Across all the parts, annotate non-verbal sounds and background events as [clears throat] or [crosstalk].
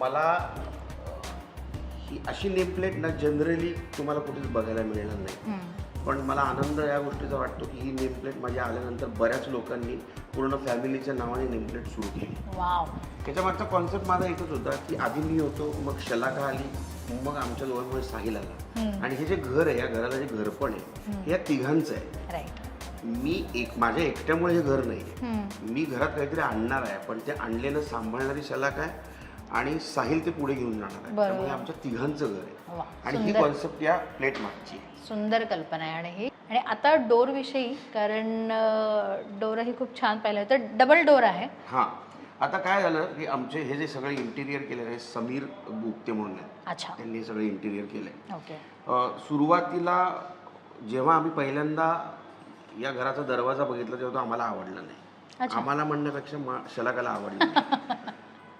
मला ही अशी नेमप्लेट ना जनरली तुम्हाला कुठेच बघायला मिळणार नाही. पण मला आनंद या गोष्टीचा वाटतो की ही नेमप्लेट माझ्या आल्यानंतर बऱ्याच लोकांनी पूर्ण फॅमिलीच्या नावाने नेमप्लेट सुरू केली. वाव. त्याच्या मागचा कॉन्सेप्ट माझा एकच होता की आधी मी होतो मग शलाका आली मग आमच्या दोघांमुळे साहिल आला. आणि हे जे घर आहे या घराला जे घर पण आहे हे या तिघांचं आहे. मी एक माझ्या एकट्यामुळे हे घर नाही. मी घरात काहीतरी आणणार आहे पण ते आणलेलं सांभाळणारी शलाका आहे आणि साहिल ते पुढे घेऊन जाणार आहे. त्यामुळे आमच्या तिघांचं घर आहे. आणि ही सुंदर. कॉन्सेप्ट या प्लेट मागची. सुंदर कल्पना आहे. आणि ही आणि आता डोर विषयी कारण डोर ही खूप छान पाहिलं तर डबल डोर आहे. हां. आता काय झालं की आमचे हे जे सगळे इंटिरियर केलेलं आहे समीर गुप्ते म्हणून त्यांनी हे सगळं इंटिरियर केलं. आहे सुरुवातीला जेव्हा आम्ही पहिल्यांदा या घराचा दरवाजा बघितला तेव्हा तो आम्हाला आवडला नाही. आम्हाला म्हणण्यापेक्षा शलाकाला आवडला [laughs]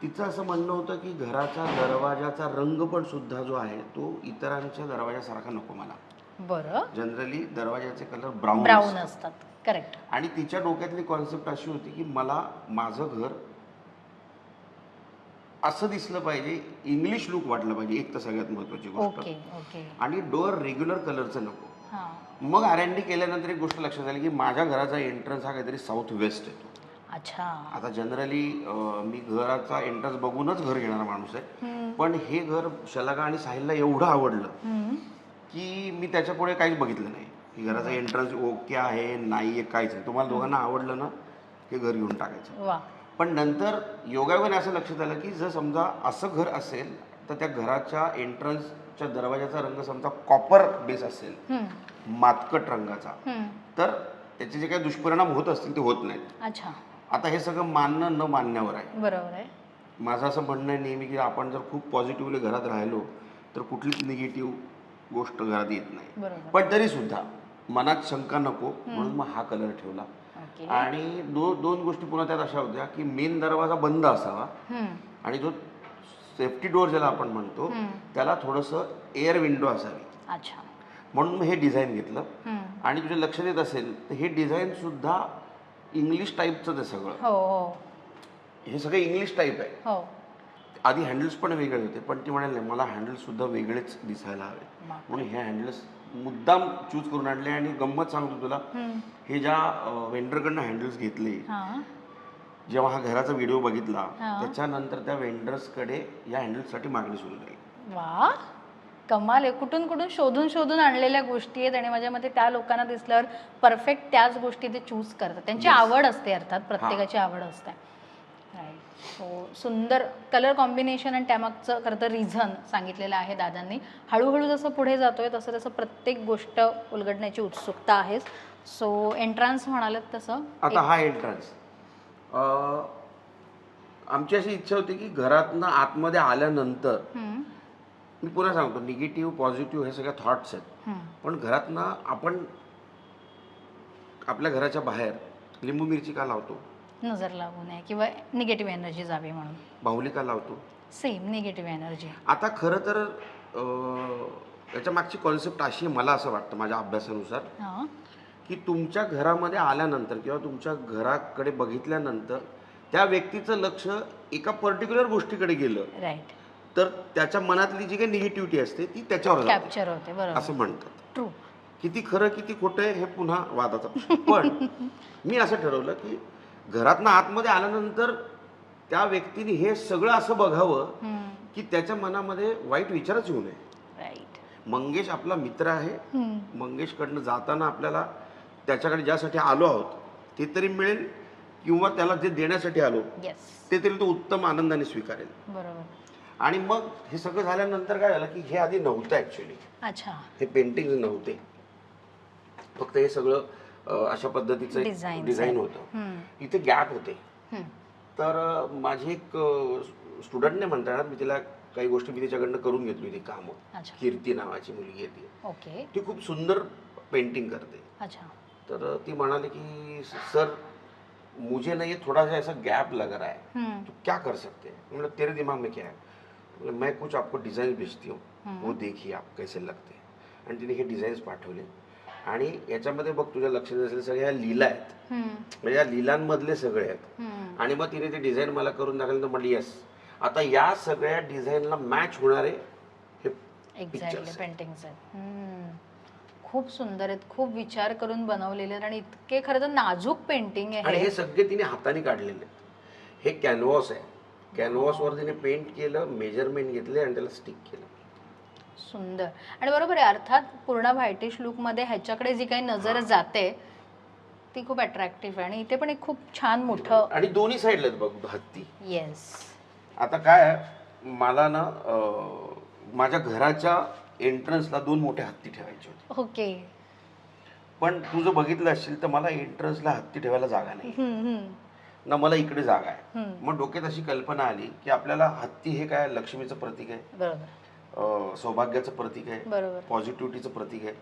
तिचं असं म्हणणं होतं की घराचा दरवाजाचा रंग पण सुद्धा जो आहे तो इतरांच्या दरवाजासारखा नको मला. बरं. जनरली दरवाजाचे कलर ब्राऊन ब्राऊन असतात. करेक्ट आणि तिच्या डोक्यातली कॉन्सेप्ट अशी होती की मला माझं घर असं दिसलं पाहिजे इंग्लिश लुक वाटलं पाहिजे एक तर सगळ्यात महत्वाची गोष्ट. आणि डोअर रेग्युलर कलरचं नको. मग आर एन डी केल्यानंतर एक गोष्ट लक्षात आली की माझ्या घराचा एंट्रन्स हा काहीतरी साऊथ वेस्ट येतो अच्छा. आता जनरली मी घराचा एंट्रन्स बघूनच घर घेणारा माणूस आहे. पण हे घर शलाका आणि साहिलला एवढं आवडलं. की मी त्याच्या पुढे काहीच बघितलं नाही. की घराचा एंट्रन्स ओके आहे नाही आहे काहीच नाही. तुम्हाला दोघांना आवडलं ना हे घर घेऊन टाकायचं. पण नंतर योगायोगाने असं लक्षात आलं की जर समजा असं घर असेल तर त्या घराच्या एंट्रन्सच्या दरवाजाचा रंग समजा कॉपर बेस असेल. मातकट रंगाचा. तर त्याचे जे काही दुष्परिणाम होत असतील ते होत नाहीत. अच्छा. आता हे सगळं मानणं न मानण्यावर आहे. बरोबर आहे. माझं असं म्हणणं आहे नेहमी की आपण जर खूप पॉझिटिव्हली घरात राहिलो तर कुठलीच निगेटिव्ह गोष्ट घरात येत नाही. बरोबर. पण तरी सुद्धा मनात शंका नको म्हणून मग हा कलर ठेवला. ओके. आणि दो दोन गोष्टी पुन्हा त्यात अशा होत्या की मेन दरवाजा बंद असावा. आणि जो सेफ्टी डोअर ज्याला आपण म्हणतो. त्याला थोडंसं एअर विंडो असावी. अच्छा. म्हणून मी हे डिझाईन घेतलं. आणि तुझ्या लक्षात येत असेल तर हे डिझाईन सुद्धा इंग्लिश टाईपचं ते सगळं. हो हो. हे सगळं इंग्लिश टाईप आहे. हो. आधी हँडल्स पण वेगळे होते पण ती म्हणाले मला हँडल्स सुद्धा वेगळेच दिसायला हवे. म्हणून हे हँडल्स मुद्दाम चूज करून आणले आणि गंमत सांगतो तुला हम्म. हे ज्या वेंडरकडनं हँडल्स घेतले हां. जेव्हा हा घराचा व्हिडिओ बघितला हा. त्याच्यानंतर त्या वेंडर्सकडे या हँडल्ससाठी मागणी सुरू झाली. वा. कमाल आहे. कुठून कुठून शोधून शोधून आणलेल्या गोष्टी आहेत आणि माझ्या मते त्या लोकांना दिसल्यावर परफेक्ट त्याच गोष्टी ते चूज करतात. त्यांची Yes. आवड असते अर्थात प्रत्येकाची आवड असते. सो सुंदर कलर कॉम्बिनेशन आणि त्यामागचं खरं तर रिझन सांगितलेलं आहे दादांनी. हळूहळू जसं पुढे जातोय तसं तसं प्रत्येक गोष्ट उलगडण्याची उत्सुकता आहेच सो एंट्रान्स म्हणालात तसं? आता हा एंट्रन्स आमची अशी इच्छा होती की घरातनं आतमध्ये आल्यानंतर हम्म, मी पुन्हा सांगतो निगेटिव्ह पॉझिटिव्ह हे सगळ्या थॉट्स आहेत. पण घरातनं आपण आपल्या घराच्या बाहेर लिंबू मिरची का लावतो? नजर लागू नये किंवा निगेटिव्ह एनर्जी जावी म्हणून. बाहुली का लावतो? सेम निगेटिव्ह एनर्जी आता खरं तर अं, याच्या मागची कॉन्सेप्ट अशी आहे मला असं वाटतं माझ्या अभ्यासानुसार हां. की तुमच्या घरामध्ये आल्यानंतर किंवा तुमच्या घराकडे बघितल्यानंतर त्या व्यक्तीचं लक्ष एका पर्टिक्युलर गोष्टीकडे गेलं. राईट तर त्याच्या मनातली जी काही निगेटिव्हिटी असते ती त्याच्यावर जाते. कॅप्चर होते बरोबर. असं म्हणतात. ट्रू किती खरं किती खोटं आहे हे पुन्हा वादाचा. प्रश्न. पण [laughs] मी असं ठरवलं की घरातनं आतमध्ये आल्यानंतर त्या व्यक्तीने हे सगळं असं बघावं की त्याच्या मनामध्ये वाईट विचारच येऊ नये. राईट मंगेश आपला मित्र आहे. मंगेशकडनं जाताना आपल्याला त्याच्याकडे ज्यासाठी आलो आहोत ते तरी मिळेल किंवा त्याला जे देण्यासाठी आलो येस ते तरी तो उत्तम आनंदाने स्वीकारेल. बरोबर. आणि मग हे सगळं झाल्यानंतर काय झालं की हे आधी नव्हतं ॲक्च्युली अच्छा. हे पेंटिंग नव्हते. फक्त हे सगळं अं, अशा पद्धतीचं Designs डिझाईन. होतं. इथे गॅप होते. तर अं, माझी एक स्टुडंटने म्हणता येणार मी तिला काही गोष्टी मी तिच्याकडनं करून घेतली होती कामं. अच्छा. कीर्ती नावाची मुलगी आहे ती. ओके. ती खूप सुंदर पेंटिंग करते. अच्छा. तर ती म्हणाली की सर मुझे ना ये थोड़ा सा ऐसा गैप लग रहा है. हम्म, तो क्या कर सकते हैं? मतलब तेरे दिमाग में क्या है? मैं कुछ आपको डिझाईन भेजती हूँ। वो देखिए आप कैसे लगते आणि तिने हे डिझाईन्स पाठवले. आणि याच्यामध्ये बघ तुझ्या लक्षात असेल सगळ्या लीला आहेत. म्हणजे या लिलांमधले सगळे आहेत. आणि मग तिने ते डिझाईन मला करून दाखवलं तर म्हटली येस आता या सगळ्या डिझाईनला मॅच होणारे हे एक्झॅक्टली. पेंटिंग्स आहेत. खूप सुंदर आहेत. खूप विचार करून बनवलेले आहेत. आणि इतके खरं तर नाजूक पेंटिंग आणि आहे हे सगळे तिने हाताने काढलेले आहेत. हे कॅनव्हास आहे. कॅनव्हासवर तिने पेंट केलं मेजरमेंट घेतले आणि त्याला स्टिक केलं. सुंदर. आणि बरोबर आहे अर्थात पूर्ण व्हाईटिश लुकमध्ये ह्याच्याकडे जी काही नजर जाते ती खूप अट्रॅक्टिव्ह आहे. आणि इथे पण एक खूप छान मोठं आणि दोन्ही साईडला बघ हत्ती. येस आता काय मला ना माझ्या घराच्या एंट्रन्सला दोन मोठे हत्ती ठेवायचे होते. ओके. पण तू जर बघितलं असेल तर मला एंट्रन्सला हत्ती ठेवायला जागा नाही. ना मला इकडे जागा आहे. मग डोक्यात अशी कल्पना आली की आपल्याला हत्ती हे काय लक्ष्मीचं प्रतीक आहे? सौभाग्याचं प्रतीक आहे? पॉझिटिव्हिटीचं प्रतीक आहे?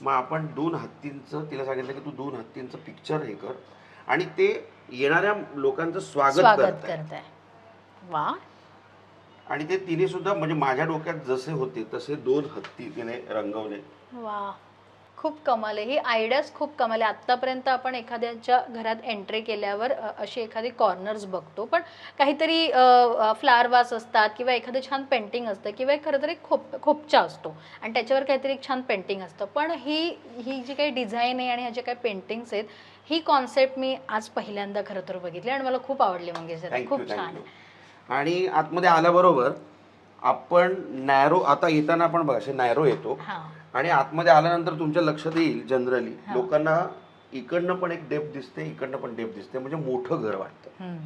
मग आपण दोन हत्तींचं तिला सांगितलं की तू दोन हत्तींचं पिक्चर हे कर आणि ते येणाऱ्या लोकांचं स्वागत वा. आणि ते तिने सुद्धा म्हणजे माझ्या डोक्यात जसे होते तसे दोन हत्ती तिने रंगवले. वा. खूप कमाल आहे. ही आयडियाज खूप कमाल आहे. आत्तापर्यंत आपण एखाद्याच्या घरात एंट्री केल्यावर अशी एखादी कॉर्नर्स बघतो. पण काहीतरी फ्लावर वास असतात किंवा एखादं छान पेंटिंग असतं किंवा एक खरं तर एक खोप खोपचा असतो. आणि त्याच्यावर काहीतरी एक छान पेंटिंग असतं. पण ही ही जी काही डिझाईन आहे आणि ह्या ज्या काही पेंटिंग्स आहेत ही कॉन्सेप्ट मी आज पहिल्यांदा खरं तर बघितली आणि मला खूप आवडली मंगेश खूप छान आणि आतमध्ये आल्याबरोबर आपण नॅरो आता येताना आपण बघा असे नॅरो येतो हां आणि आतमध्ये आल्यानंतर तुमच्या लक्षात येईल जनरली हा. लोकांना इकडनं पण एक डेप दिसते इकडनं पण डेप दिसते म्हणजे मोठं घर वाटतं हम्म.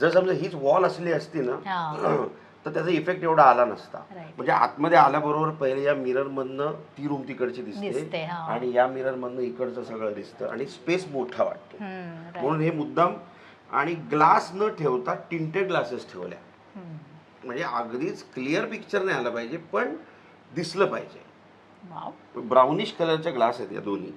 जर समजा हीच वॉल असली असती ना हा. [clears throat] तर त्याचा इफेक्ट एवढा आला नसता Right. म्हणजे आतमध्ये आल्याबरोबर पहिले या मिरर मधनं ती रूम तिकडची दिसते, दिसते हा. आणि या मिरर मधनं इकडचं सगळं दिसतं आणि स्पेस मोठा वाटतो हम्म, right. म्हणून हे मुद्दाम आणि ग्लास न ठेवता टिंटेड ग्लासेस ठेवल्या हम्म. म्हणजे अगदीच क्लिअर पिक्चर नाही आलं पाहिजे पण दिसलं पाहिजे. ब्राउनिश कलरचे ग्लास आहेत या दोन्ही.